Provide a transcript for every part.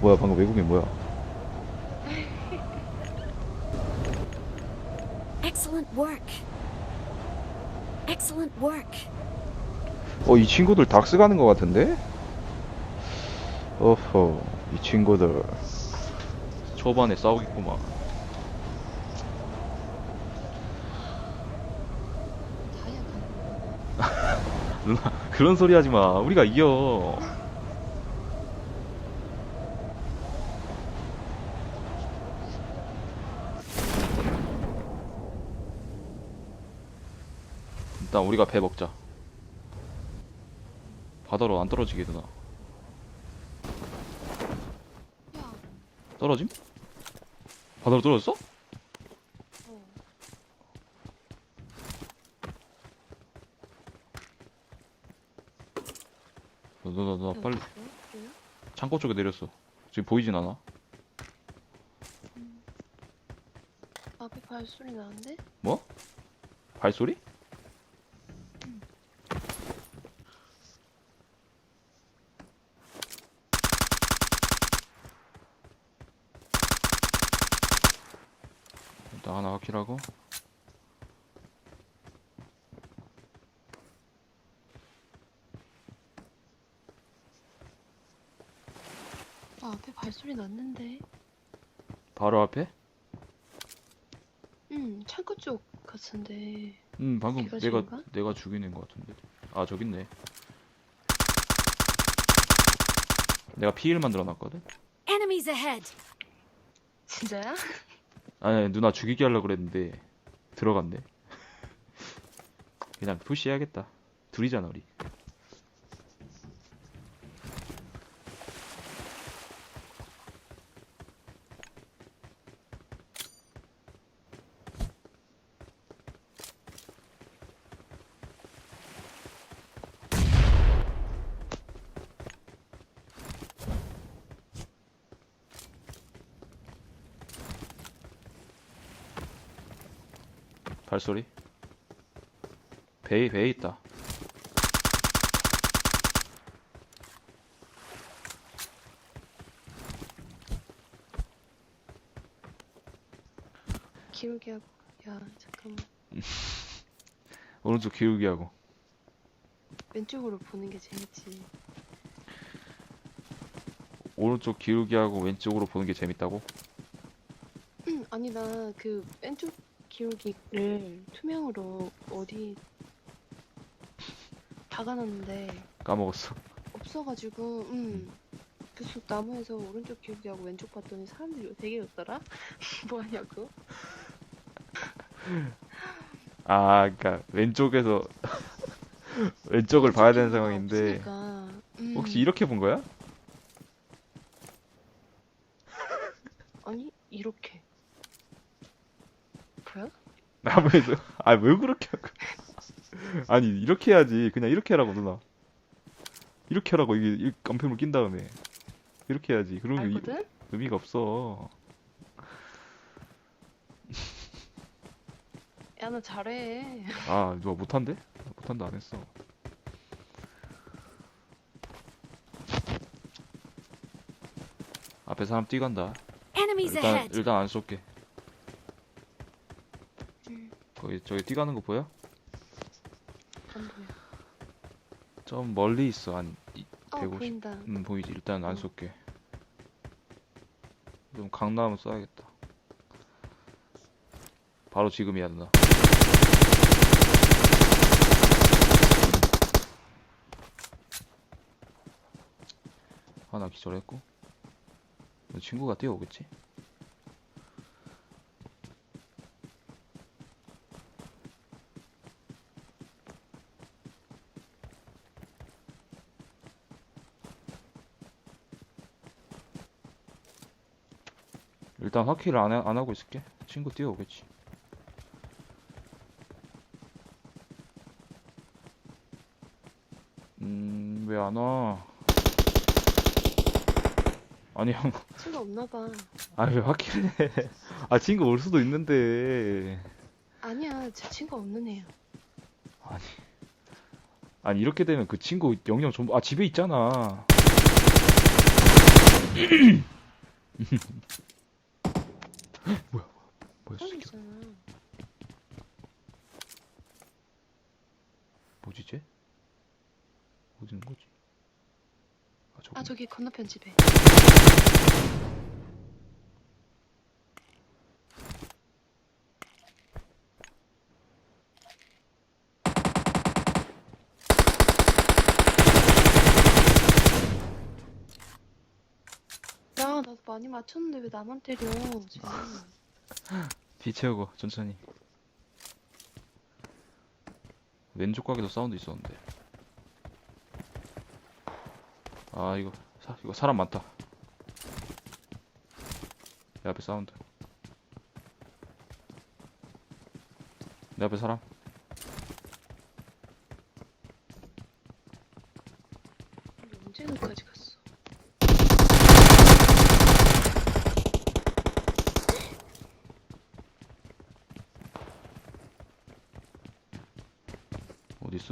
뭐야 방금 외국인 뭐야? Excellent work. Excellent work. 어 이 친구들 닥스 가는 것 같은데? 어허 이 친구들 초반에 싸우겠구만 누나 그런 소리 하지 마 우리가 이겨 일단 우리가 배 먹자 바다로 안 떨어지게 야, 떨어짐? 바다로 떨어졌어? 어. 너너너 너, 너, 빨리? 창고 쪽에 내렸어 지금 보이진 않아 앞에 발소리 나는데? 뭐? 발소리? 일단 하나 확실하고 아, 앞에 발소리 났는데? 바로 앞에? 응, 창고 쪽 같은데. 음 방금 걔가 내가 저긴가? 내가 죽이는 것 같은데 아 저기 있네 내가 P1 만들어 놨거든 Enemies ahead. 진짜야? 아니, 누나 죽이게 하려고 그랬는데 들어갔네. 그냥 푸시해야겠다. 둘이잖아 우리 발소리 배에 배에 있다 기울게 하고. 야, 잠깐만. 오른쪽 기울기 하고 왼쪽으로 보는 게 재밌지. 오른쪽 기울기 하고 왼쪽으로 보는 게 재밌다고? 응, 아니, 나 그 왼쪽 기울기를 투명으로 어디 박아놨는데 까먹었어 없어가지고, 응. 계속 나무에서 오른쪽 기울기하고 왼쪽 봤더니 사람들이 되게 없더라? 뭐하냐고? 아 그니까 왼쪽에서 왼쪽을 봐야 되는 상황인데 없으니까, 음. 혹시 이렇게 본 거야? 아니 이렇게? 나무에서. 아 왜 그렇게 하고 아니 이렇게 해야지. 그냥 이렇게 하라고 누나. 이렇게 하라고. 이게 이 깜패물 낀 다음에. 이렇게 해야지. 그러면 이- 알거든? 의미가 없어. 야 너 잘해. 아 누가 못한대? 못한다 안 했어. 앞에 사람 뛰간다. Enemies 일단 ahead. 일단 안 쏠게 음. 저기 뛰가는 거 보여? 안 보여 좀 멀리 있어 한 이- 어 150. 보인다 음 보이지 일단 안 어. 쏠게 좀 강남은 쏴야겠다 바로 지금이야 누나 하나 기절했고 너 친구가 뛰어오겠지? 일단 확킬을 안, 해- 안 하고 있을게. 친구 뛰어오겠지. 음, 왜 안 와? 아니 형, 친구 없나봐. 아왜 확킬해? 아 친구 올 수도 있는데. 아니야 제 친구 없는 애야. 아니 이렇게 되면 그 친구 영영 전부 아 집에 있잖아 뭐야 뭐야 사람 새끼 있잖아. 뭐지 쟤? 어디 있는 거지? 아 저기 아 저기 건너편 집에. 야 나도 많이 맞췄는데 왜 나만 때려. 비 채우고 천천히. 왼쪽 가게도 사운드 있었는데. 아 이거 사, 이거 사람 많다. 내 앞에 사운드. 내 앞에 사람 언제 여기까지 갔어?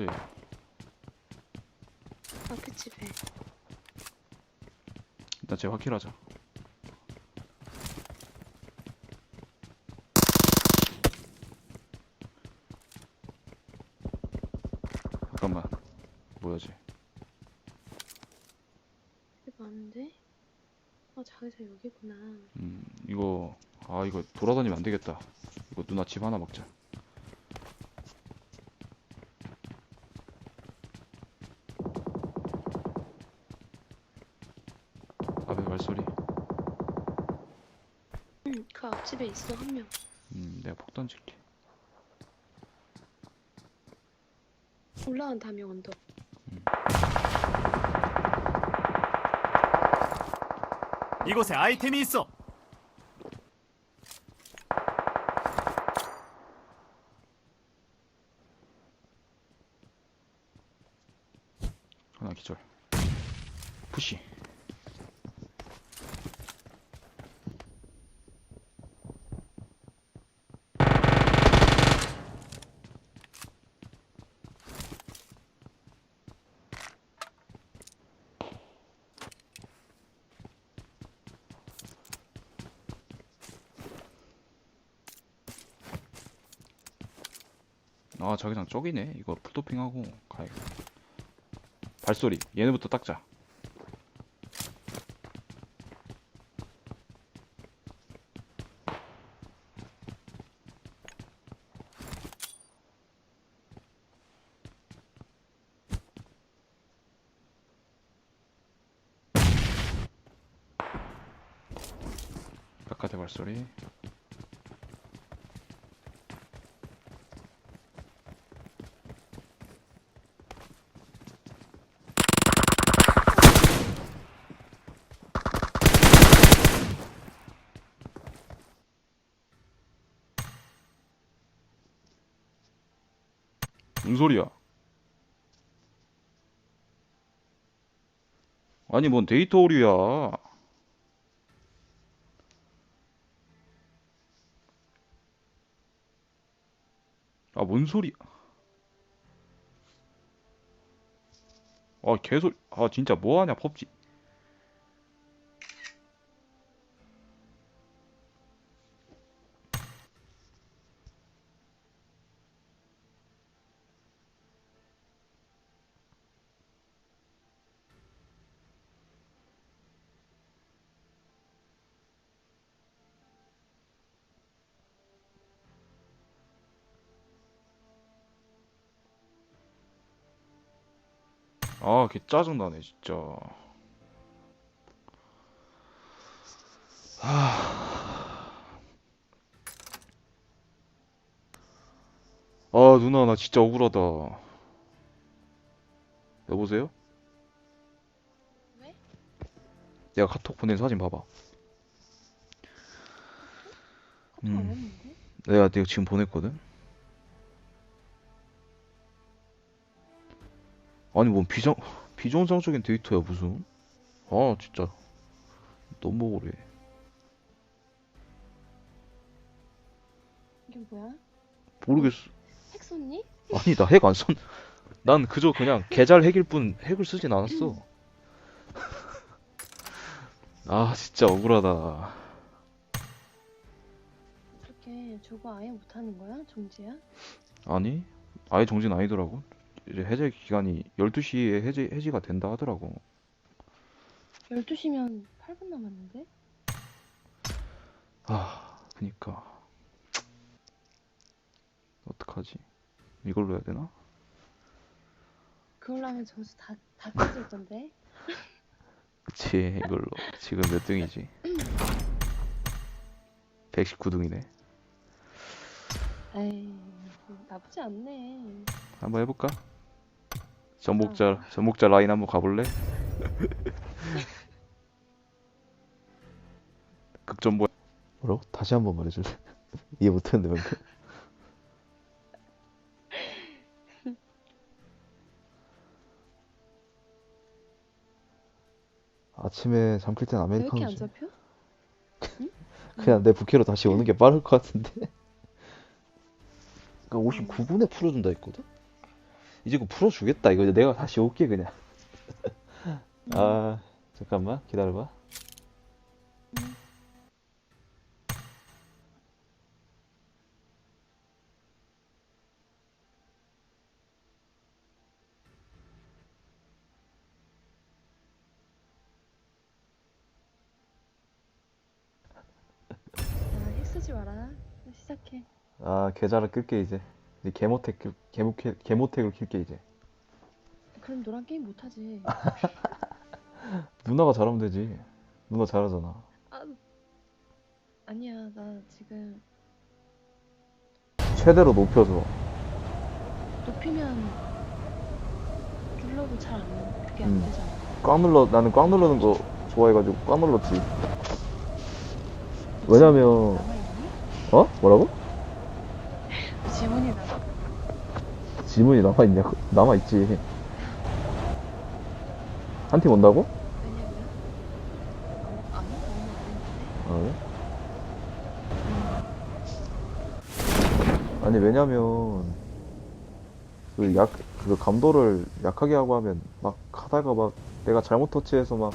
얘 앞에 집에. 일단 쟤 확킬하자 잠깐만 뭐야지 집에 많은데? 아 자기장 여기구나. 음 이거 아 이거 돌아다니면 안 되겠다 이거 누나 집 하나 먹자 그 앞집에 있어 한 명. 음 내가 폭 던질게 올라간다 명 언덕. 이곳에 아이템이 있어. 아 자기장 쪽이네. 이거 풀도핑하고 가야겠다 발소리. 얘네부터 닦자. 바깥에 발소리 무슨 소리야? 아니 뭔 데이터 오류야? 아 뭔 소리야? 아 개소리 아 진짜 뭐하냐 펍지 아, 개 짜증나네, 진짜. 하... 아, 누나, 나 진짜 억울하다. 여보세요? 왜? 내가 카톡 보낸 사진 봐봐. 안 음? 내가, 내가 지금 보냈거든? 아니, 뭔 비정, 비정상적인 데이터야, 무슨. 아, 진짜. 너무 억울해. 이게 뭐야? 모르겠어. 핵 썼니? 아니 나 핵안 썼. 난 그저 그냥 계좌 핵일 뿐 핵을 쓰진 않았어. 아 진짜 억울하다 그렇게 저거 아예 못하는 거야? 정지야? 아니 아예 정진 아니더라고 이제 해제 기간이 12시에 해제, 해지가 된다 하더라고 12시면 8분 남았는데? 아 그니까 어떡하지 이걸로 해야 되나? 그걸로 하면 점수 다, 다 깨질 건데? 그치 이걸로 지금 몇 등이지 119등이네 에이, 나쁘지 않네. 한번 해볼까? 전복자 전복자 라인 한번 가볼래? 극전 보 뭐라고? 다시 한번 말해줄래? 이해 못했는데 방금 아침에 잠길 땐 왜 이렇게 안 아메리카노지 잡혀? 그냥 내 부캐로 다시 오는 게 빠를 것 같은데 그러니까 59분에 풀어준다 했거든? 이제 그 풀어주겠다. 이거 내가 다시 올게 그냥. 아 잠깐만. 기다려봐. 야, 핵 쓰지 마라. 시작해. 아 계좌를 끌게 이제 이제 끌- 개모캐 개모텍을 킬게 이제 그럼 너랑 게임 못하지. 누나가 잘하면 되지 누나 잘하잖아 아, 아니야, 나 지금 최대로 높여서 높이면 눌러도 잘 안, 그게 안 음. 되잖아. 꽉 눌러 나는 꽉 누르는 거 좋아해가지고 꽉 눌렀지 왜냐면 남아있니? 어? 뭐라고? 지문이 남아. 지문이 남아있냐고? 남아있지 한 팀 온다고? 아니, 왜냐면 그 약 그 감도를 약하게 하고 하면 막 하다가 막 내가 잘못 터치해서 막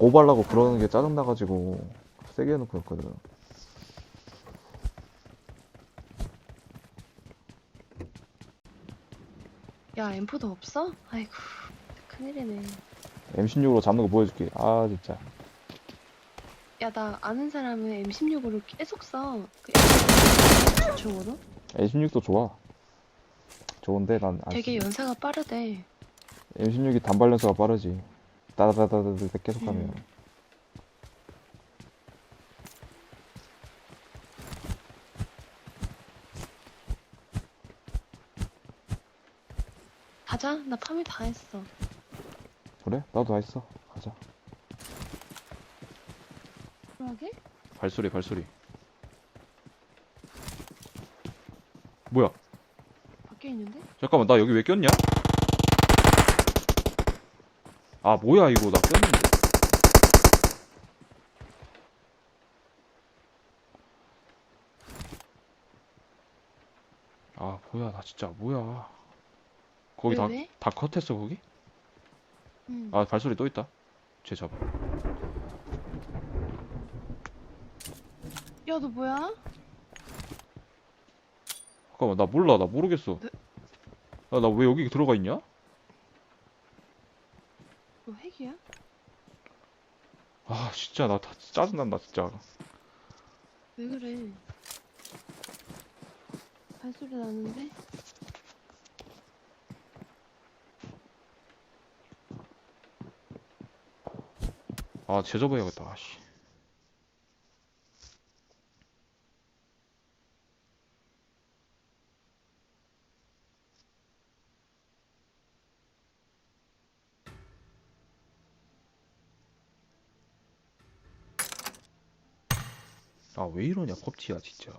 오발라고 그러는 게 짜증 나가지고 세게 해놓고 했거든. 야, 엠포도 없어? 아이고, 큰일이네. M16으로 잡는 거 보여줄게. 아 진짜. 야, 나 아는 사람은 M16으로 계속 써. 그 중으로? M16도 좋아. 좋은데 난 안 되게 쓰. 연사가 빠르대. M16이 단발 연사가 빠르지. 따다다다다다 계속 하면. 음. 가자, 나 파밍 다 했어. 그래? 나도 다 했어. 가자. 그러게? 발소리 발소리. 뭐야? 밖에 있는데? 잠깐만 나 여기 왜 꼈냐? 아 뭐야 이거 나 꼈는데 아 뭐야 나 진짜 뭐야 거기 왜, 다, 왜? 다 컷했어 거기? 응. 아 발소리 또 있다 쟤 잡아 야, 너 뭐야? 잠깐만 나 몰라 나 모르겠어 네? 아, 나왜 여기 들어가 있냐? 너 핵이야? 아 진짜 나 다 짜증난다 진짜 왜 그래? 발소리 나는데? 아 제접어야겠다. 아씨. 아 왜 이러냐 펍지야 진짜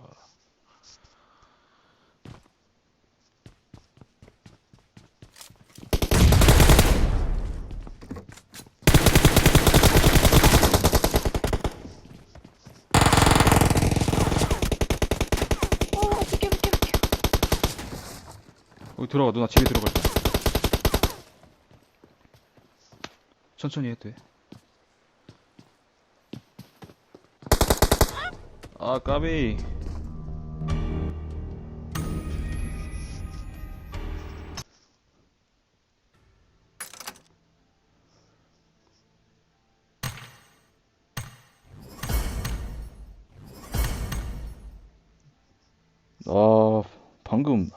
들어가 누나 집에 들어갈 거야 천천히 해도 돼. 아 까비 아 방금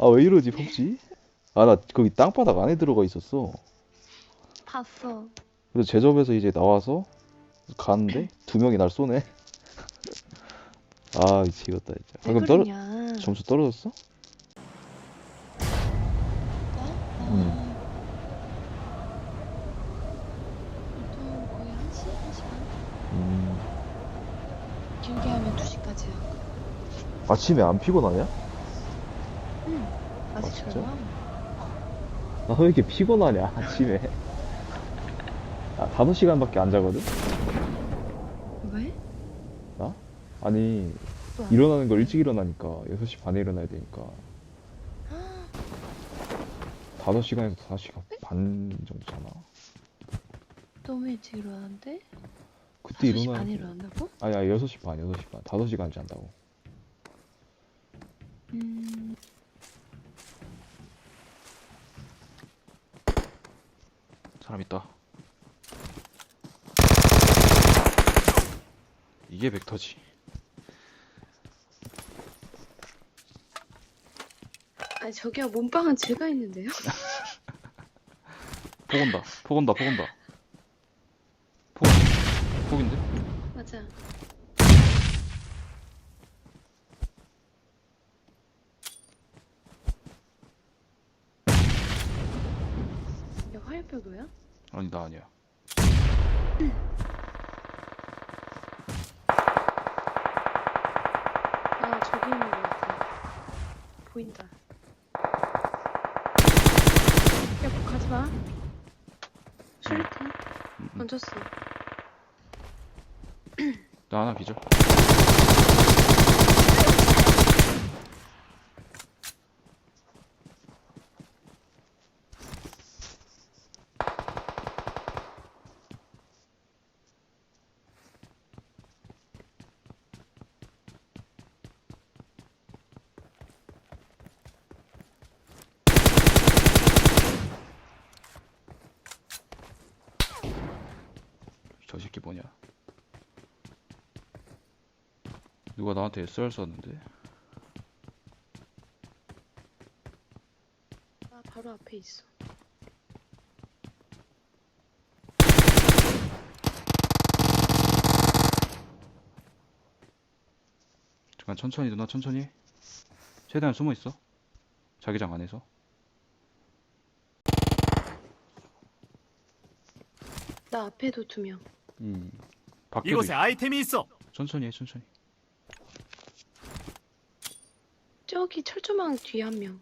아, 왜 이러지 펍지 아 나 거기 땅바닥 안에 들어가 있었어 봤어. 그래서 제접에서 이제 나와서 가는데 두 명이 날 쏘네. 아 미치겠다 진짜. 왜 방금 떨어 그러냐? 점수 떨어졌어? 음. 보통 거의 한 시, 한 시간? 음. 길게 하면 2시까지야. 아침에 안 피곤하냐? 응. 아직 진짜? 젊어. 나 왜 이렇게 피곤하냐 아침에? 아 5시간밖에 안 자거든? 왜? 아니 또 안- 일어나는 걸 일찍 일어나니까 6시 반에 일어나야 되니까 5시간에서 4시간 반 정도 자나? 너무 일찍 일어나는데? 그때 5시 일어나야 반에 일어난다고? 아니 아니 6시 반 6시 반 5시간 잔다고 음... 사람 있다. 이게 벡터지. 아니 저기요 몸빵은 제가 했는데요? 폭 온다. 폭 온다. 폭 온다. 폭. 폭인데? 맞아. 너야? 아니 나 아니야. 아 저기 있는 것 같아. 보인다. 야, 뭐 가지 마. 슐리탄 음, 음. 던졌어. 나 하나 기절. 저 새끼 뭐냐? 누가 나한테 SR 쐈는데? 나 바로 앞에 있어. 잠깐 천천히 누나 천천히. 최대한 숨어 있어. 자기장 안에서. 나 앞에도 두 명. 음. 밖에도 이곳에 있어. 아이템이 있어. 천천히 해 천천히. 저기 철조망 뒤에 한 명.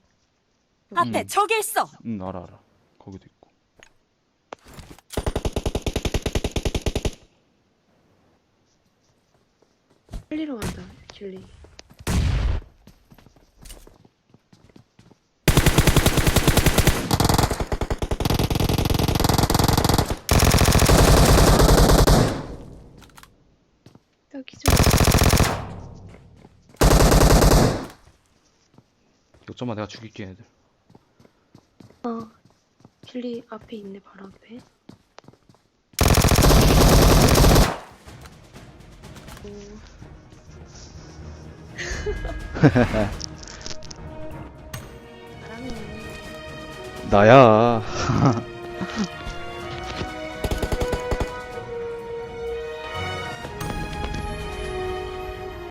앞에 음. 저기 있어. 응 알아 알아. 거기도 있고. 빨리로 간다. 길리. 여기 좀 역점만 내가 죽일게 얘들. 어, 길리 앞에 있네, 바로 앞에. 오. 나야.